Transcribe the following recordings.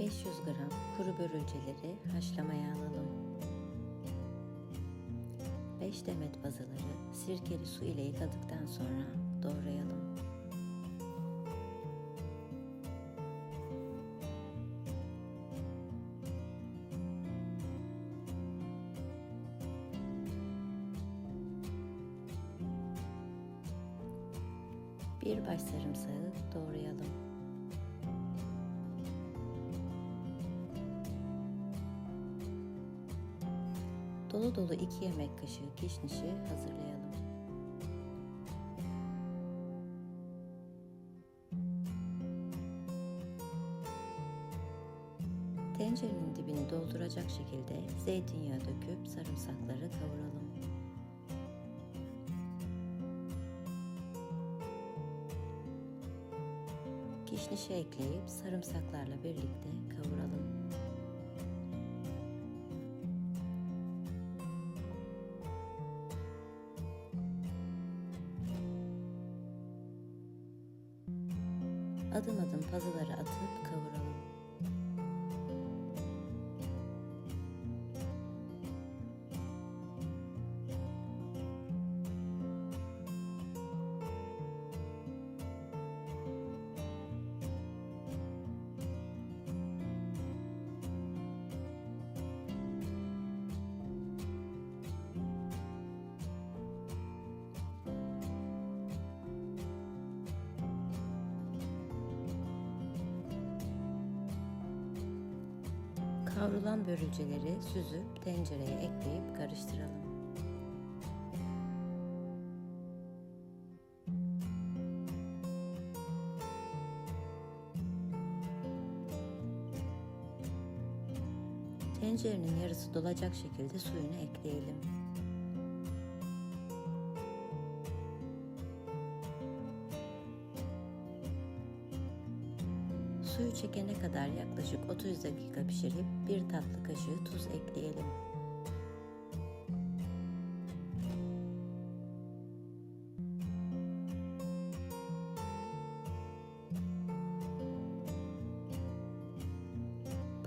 500 gram kuru börülceleri haşlamaya alalım. 5 demet bazaları sirkeli su ile yıkadıktan sonra doğrayalım. Bir baş sarımsağı doğrayalım. Dolu dolu 2 yemek kaşığı kişnişi hazırlayalım. Tencerenin dibini dolduracak şekilde zeytinyağı döküp sarımsakları kavuralım. Kişnişi ekleyip sarımsaklarla birlikte kavuralım. Adım adım pazıları atıp kavuralım. Kavrulan börülceleri süzüp tencereye ekleyip karıştıralım. Tencerenin yarısı dolacak şekilde suyunu ekleyelim. Suyu çekene kadar yaklaşık 30 dakika pişirip bir tatlı kaşığı tuz ekleyelim.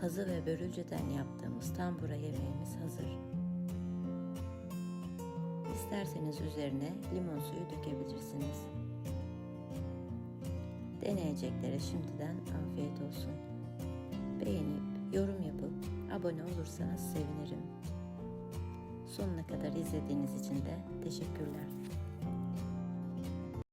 Pazı ve börülceden yaptığımız tambura yemeğimiz hazır. İsterseniz üzerine limon suyu dökebilirsiniz. Deneyeceklere şimdiden afiyet olsun. Beğenip, yorum yapıp, abone olursanız sevinirim. Sonuna kadar izlediğiniz için de teşekkürler.